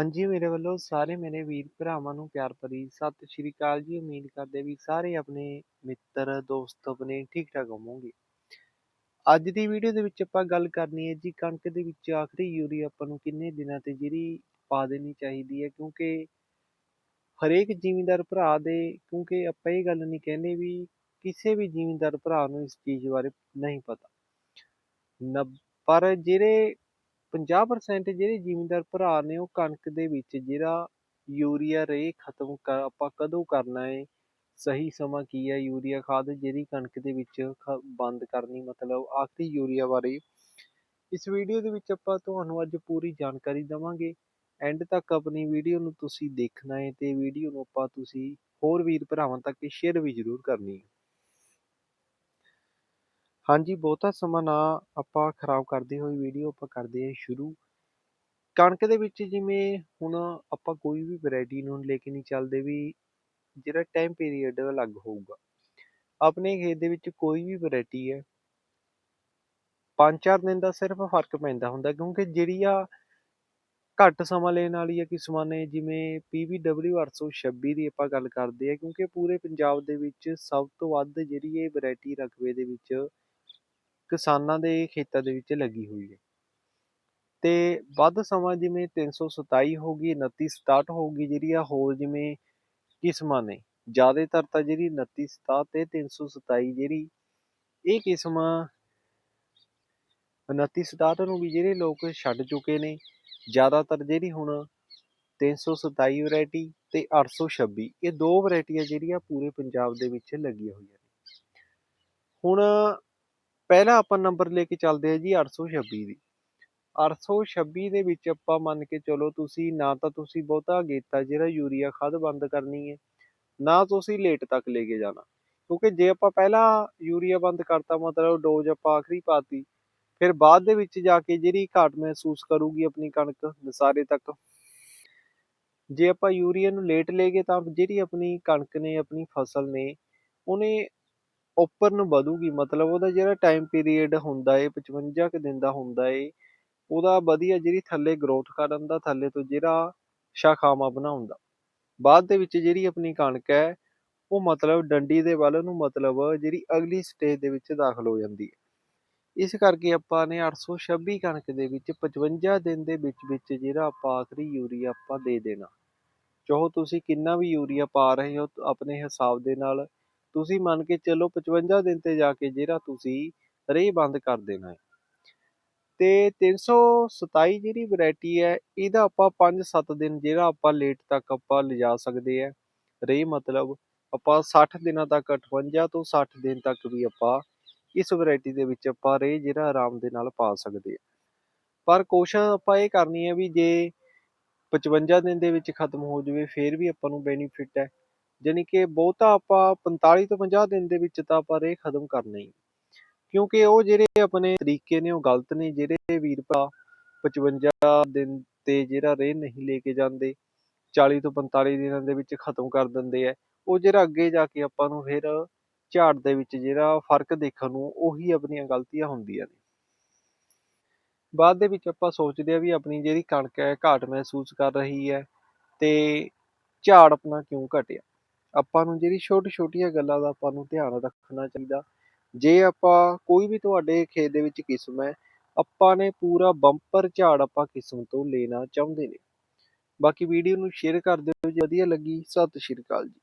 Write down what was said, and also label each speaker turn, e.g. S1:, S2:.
S1: ਹਾਂਜੀ, ਮੇਰੇ ਵੱਲੋਂ ਸਾਰੇ ਮੇਰੇ ਵੀਰ ਭਰਾਵਾਂ ਨੂੰ ਪਿਆਰ ਭਰੀ ਸਤਿ ਸ਼੍ਰੀ ਅਕਾਲ ਜੀ। ਉਮੀਦ ਕਰਦੇ ਵੀ ਸਾਰੇ ਆਪਣੇ ਮਿੱਤਰ, ਦੋਸਤ ਆਪਣੇ ਠੀਕ ਠਾਕ ਹੋਵੋਗੇ। ਅੱਜ ਦੀ ਵੀਡੀਓ ਦੇ ਵਿੱਚ ਆਪਾਂ ਗੱਲ ਕਰਨੀ ਹੈ ਜੀ ਕਣਕ ਦੇ ਵਿੱਚ ਆਖਰੀ ਯੂਰੀਆ ਆਪਾਂ ਨੂੰ ਕਿੰਨੇ ਦਿਨਾਂ ਤੇ ਜਿਹੜੀ ਪਾ ਦੇਣੀ ਚਾਹੀਦੀ ਹੈ? ਕਿਉਂਕਿ ਹਰੇਕ ਜ਼ਿਮੀਂਦਾਰ ਭਰਾ ਦੇ, ਕਿਉਂਕਿ ਆਪਾਂ ਇਹ ਗੱਲ ਨਹੀਂ ਕਹਿੰਦੇ ਵੀ ਕਿਸੇ ਵੀ ਜ਼ਿਮੀਂਦਾਰ ਭਰਾ ਨੂੰ ਇਸ ਚੀਜ਼ ਬਾਰੇ ਨਹੀਂ ਪਤਾ। ਨਬ, ਪਰ ਜਿਹੜੇ 50% ਜਿਹੜੇ ਜ਼ਿਮੀਂਦਾਰ ਭਰਾ ਨੇ ਉਹ ਕਣਕ ਦੇ ਵਿੱਚ ਜਿਹੜਾ ਯੂਰੀਆ ਰੇ ਖਤਮ ਕਰ ਆਪਾਂ ਕਦੋਂ ਕਰਨਾ ਹੈ ਸਹੀ ਸਮਾਂ ਕੀ ਹੈ ਯੂਰੀਆ ਖਾਦ ਜਿਹੜੀ ਕਣਕ ਦੇ ਵਿੱਚ ਖ- ਬੰਦ ਕਰਨੀ, ਮਤਲਬ ਆਖਰੀ ਯੂਰੀਆ ਬਾਰੇ। ਇਸ ਵੀਡੀਓ ਦੇ ਵਿੱਚ ਆਪਾਂ ਤੁਹਾਨੂੰ ਅੱਜ ਪੂਰੀ ਜਾਣਕਾਰੀ ਦਵਾਂਗੇ। ਐਂਡ ਤੱਕ ਆਪਣੀ ਵੀਡੀਓ ਨੂੰ ਤੁਸੀਂ ਦੇਖਣਾ ਹੈ ਤੇ ਵੀਡੀਓ ਨੂੰ ਆਪਾਂ ਤੁਸੀਂ ਹੋਰ ਵੀਰ ਭਰਾਵਾਂ ਤੱਕ ਸ਼ੇਅਰ ਵੀ ਜ਼ਰੂਰ ਕਰਨੀ ਹੈ ਹਾਂਜੀ, ਬਹੁਤਾ ਸਮਾਂ ਨਾ ਆਪਾਂ ਖਰਾਬ ਕਰਦੇ ਹੋਏ ਵੀਡੀਓ ਆਪਾਂ ਕਰਦੇ ਹਾਂ ਸ਼ੁਰੂ। ਕਣਕ ਦੇ ਵਿੱਚ ਜਿਵੇਂ ਹੁਣ ਆਪਾਂ ਕੋਈ ਵੀ ਵੈਰਾਈਟੀ ਨੂੰ ਲੈ ਕੇ ਨਹੀਂ ਚੱਲਦੇ ਵੀ ਜਿਹੜਾ ਟਾਈਮ ਪੀਰੀਅਡ ਅਲੱਗ ਹੋਊਗਾ। ਆਪਣੇ ਖੇਤ ਦੇ ਵਿੱਚ ਕੋਈ ਵੀ ਵੈਰਾਈਟੀ ਹੈ 5-4 ਦਿਨ ਦਾ ਸਿਰਫ ਫ਼ਰਕ ਪੈਂਦਾ ਹੁੰਦਾ ਕਿਉਂਕਿ ਜਿਹੜੀ ਆ ਘੱਟ ਸਮਾਂ ਲੈਣ ਵਾਲੀ ਆ ਕਿਸਮਾਂ ਨੇ, ਜਿਵੇਂ PBW 826 ਦੀ ਆਪਾਂ ਗੱਲ ਕਰਦੇ ਆ ਕਿਉਂਕਿ ਪੂਰੇ ਪੰਜਾਬ ਦੇ ਵਿੱਚ ਸਭ ਤੋਂ ਵੱਧ ਜਿਹੜੀ ਇਹ ਵੈਰਾਈਟੀ ਰਕਬੇ ਦੇ ਵਿੱਚ ਕਿਸਾਨਾਂ ਦੇ ਖੇਤਾਂ ਦੇ ਵਿੱਚ ਲੱਗੀ ਹੋਈ ਹੈ। ਤੇ ਵੱਧ ਸਮਾਂ ਜਿਵੇਂ 327 ਹੋ ਗਈ 2967 ਹੋ ਗਈ ਜਿਹੜੀ ਆ, ਹੋਰ ਜਿਵੇਂ ਕਿਸਮਾਂ ਨੇ। ਜ਼ਿਆਦਾਤਰ ਤਾਂ ਜਿਹੜੀ 2967 ਤੇ 327 ਜਿਹੜੀ, ਇਹ ਕਿਸਮ 2967 ਨੂੰ ਵੀ ਜਿਹੜੇ ਲੋਕ ਛੱਡ ਚੁੱਕੇ ਨੇ। ਜ਼ਿਆਦਾਤਰ ਜਿਹੜੀ ਹੁਣ 327 ਵੈਰਾਈਟੀ ਤੇ 826 ਇਹ ਦੋ ਵੈਰਾਈਟੀਆਂ ਜਿਹੜੀਆਂ ਪੂਰੇ ਪੰਜਾਬ ਦੇ ਵਿੱਚ ਲੱਗੀਆਂ ਹੋਈਆਂ ਨੇ। ਹੁਣ ਪਹਿਲਾ ਆਪਾਂ ਨੰਬਰ ਲੈ ਕੇ ਚੱਲਦੇ ਆ ਜੀ 826 ਦੀ। 826 ਦੇ ਵਿੱਚ ਆਪਾਂ ਮੰਨ ਕੇ ਚਲੋ ਤੁਸੀਂ ਨਾ ਤਾਂ ਤੁਸੀਂ ਬਹੁਤਾ ਅਗੇਤਾ ਜਿਹੜਾ ਯੂਰੀਆ ਖਾਦ ਬੰਦ ਕਰਨੀ ਹੈ, ਨਾ ਤੁਸੀਂ ਲੇਟ ਤੱਕ ਲੈ ਕੇ ਜਾਣਾ। ਕਿਉਂਕਿ ਜੇ ਆਪਾਂ ਪਹਿਲਾਂ ਯੂਰੀਆ ਬੰਦ ਕਰਤਾ ਮਤਲਬ ਡੋਜ਼ ਆਪਾਂ ਆਖਰੀ ਪਾਤੀ, ਫਿਰ ਬਾਅਦ ਦੇ ਵਿੱਚ ਜਾ ਕੇ ਜਿਹੜੀ ਘਾਟ ਮਹਿਸੂਸ ਕਰੂਗੀ ਆਪਣੀ ਕਣਕ ਨਸਾਰੇ ਤੱਕ। ਜੇ ਆਪਾਂ ਯੂਰੀਆ ਨੂੰ ਲੇਟ ਲੈ ਗਏ ਤਾਂ ਜਿਹੜੀ ਆਪਣੀ ਕਣਕ ਨੇ, ਆਪਣੀ ਫਸਲ ਨੇ, ਉਹਨੇ ਉੱਪਰ ਨੂੰ ਵਧੂਗੀ, ਮਤਲਬ ਉਹਦਾ ਜਿਹੜਾ ਟਾਈਮ ਪੀਰੀਅਡ ਹੁੰਦਾ ਏ 55 ਕੁ ਦਿਨ ਦਾ ਹੁੰਦਾ ਏ, ਉਹਦਾ ਵਧੀਆ ਜਿਹੜੀ ਥੱਲੇ ਗਰੋਥ ਕਰਨ ਦਾ, ਥੱਲੇ ਤੋਂ ਜਿਹੜਾ ਸ਼ਾਖਾਵਾਂ ਬਣਾਉਣ ਦਾ। ਬਾਅਦ ਦੇ ਵਿੱਚ ਜਿਹੜੀ ਆਪਣੀ ਕਣਕ ਹੈ, ਉਹ ਮਤਲਬ ਡੰਡੀ ਦੇ ਵੱਲ ਨੂੰ ਮਤਲਬ ਜਿਹੜੀ ਅਗਲੀ ਸਟੇਜ ਦੇ ਵਿੱਚ ਦਾਖਲ ਹੋ ਜਾਂਦੀ ਹੈ ਇਸ ਕਰਕੇ ਆਪਾਂ ਨੇ 826 ਕਣਕ ਦੇ ਵਿੱਚ 55 ਦਿਨ ਦੇ ਵਿੱਚ ਵਿੱਚ ਜਿਹੜਾ ਆਪਾਂ ਆਖਰੀ ਯੂਰੀਆ ਆਪਾਂ ਦੇ ਦੇਣਾ। ਚਾਹੋ ਤੁਸੀਂ ਕਿੰਨਾ ਵੀ ਯੂਰੀਆ ਪਾ ਰਹੇ ਹੋ, ਆਪਣੇ ਹਿਸਾਬ ਦੇ ਨਾਲ ਤੁਸੀਂ ਮੰਨ ਕੇ ਚੱਲੋ 55 ਦਿਨ ਤੇ ਜਾ ਕੇ ਜਿਹੜਾ ਤੁਸੀਂ ਰੇਹ ਬੰਦ ਕਰ ਦੇਣਾ ਹੈ। ਤੇ 327 ਜਿਹੜੀ ਵੈਰਾਈਟੀ ਹੈ, ਇਹਦਾ ਆਪਾਂ 5-7 ਦਿਨ ਜਿਹੜਾ ਆਪਾਂ ਲੇਟ ਤੱਕ ਆਪਾਂ ਲਿਜਾ ਸਕਦੇ ਆ ਰੇ ਮਤਲਬ ਆਪਾਂ 60 ਦਿਨਾਂ ਤੱਕ 58 ਤੋਂ 60 ਦਿਨ ਤੱਕ ਵੀ ਆਪਾਂ ਇਸ ਵੈਰਾਈਟੀ ਦੇ ਵਿੱਚ ਆਪਾਂ ਰੇ ਜਿਹੜਾ ਆਰਾਮ ਦੇ ਨਾਲ ਪਾ ਸਕਦੇ ਆ ਪਰ ਕੋਸ਼ਿਸ਼ ਆਪਾਂ ਇਹ ਕਰਨੀ ਹੈ ਵੀ ਜੇ 55 ਦਿਨ ਦੇ ਵਿੱਚ ਖਤਮ ਹੋ ਜਾਵੇ, ਫਿਰ ਵੀ ਆਪਾਂ ਨੂੰ ਬੈਨੀਫਿਟ ਹੈ। ਜਾਣੀ ਕਿ ਬਹੁਤਾ ਆਪਾਂ 45 ਤੋਂ 50 ਦਿਨ ਦੇ ਵਿੱਚ ਤਾਂ ਆਪਾਂ ਰੇ ਖਤਮ ਕਰਨਾ ਹੀ। ਕਿਉਂਕਿ ਉਹ ਜਿਹੜੇ ਆਪਣੇ ਤਰੀਕੇ ਨੇ, ਉਹ ਗਲਤ ਨੇ, ਜਿਹੜੇ ਵੀਰ ਭਰਾ 55 ਦਿਨ ਤੇ ਜਿਹੜਾ ਰੇ ਨਹੀਂ ਲੈ ਕੇ ਜਾਂਦੇ 40 ਤੋਂ 45 ਦਿਨਾਂ ਦੇ ਵਿੱਚ ਖਤਮ ਕਰ ਦਿੰਦੇ ਆ, ਉਹ ਜਿਹੜਾ ਅੱਗੇ ਜਾ ਕੇ ਆਪਾਂ ਨੂੰ ਫਿਰ ਝਾੜ ਦੇ ਵਿੱਚ ਜਿਹੜਾ ਫ਼ਰਕ ਦੇਖਣ ਨੂੰ, ਉਹੀ ਆਪਣੀਆਂ ਗਲਤੀਆਂ ਹੁੰਦੀਆਂ ਨੇ। ਬਾਅਦ ਦੇ ਵਿੱਚ ਆਪਾਂ ਸੋਚਦੇ ਆ ਵੀ ਆਪਣੀ ਜਿਹੜੀ ਕਣਕ ਹੈ, ਘਾਟ ਮਹਿਸੂਸ ਕਰ ਰਹੀ ਹੈ ਤੇ ਝਾੜ ਆਪਣਾ ਕਿਉਂ ਘਟਿਆ? ਆਪਾਂ ਨੂੰ ਜਿਹੜੀ ਛੋਟੀ ਛੋਟੀਆਂ ਗੱਲਾਂ ਦਾ ਆਪਾਂ ਨੂੰ ਧਿਆਨ ਰੱਖਣਾ ਚਾਹੀਦਾ। ਜੇ ਆਪਾਂ ਕੋਈ ਵੀ ਤੁਹਾਡੇ ਖੇਤ ਦੇ ਵਿੱਚ ਕਿਸਮ ਹੈ, ਆਪਾਂ ਨੇ ਪੂਰਾ ਬੰਪਰ ਝਾੜ ਆਪਾਂ ਕਿਸਮ ਤੋਂ ਲੈਣਾ ਚਾਹੁੰਦੇ ਨੇ। ਬਾਕੀ ਵੀਡੀਓ ਨੂੰ ਸ਼ੇਅਰ ਕਰ ਦਿਓ ਜੇ ਵਧੀਆ ਲੱਗੀ, ਸਤਿ ਸ਼੍ਰੀ ਅਕਾਲ ਜੀ।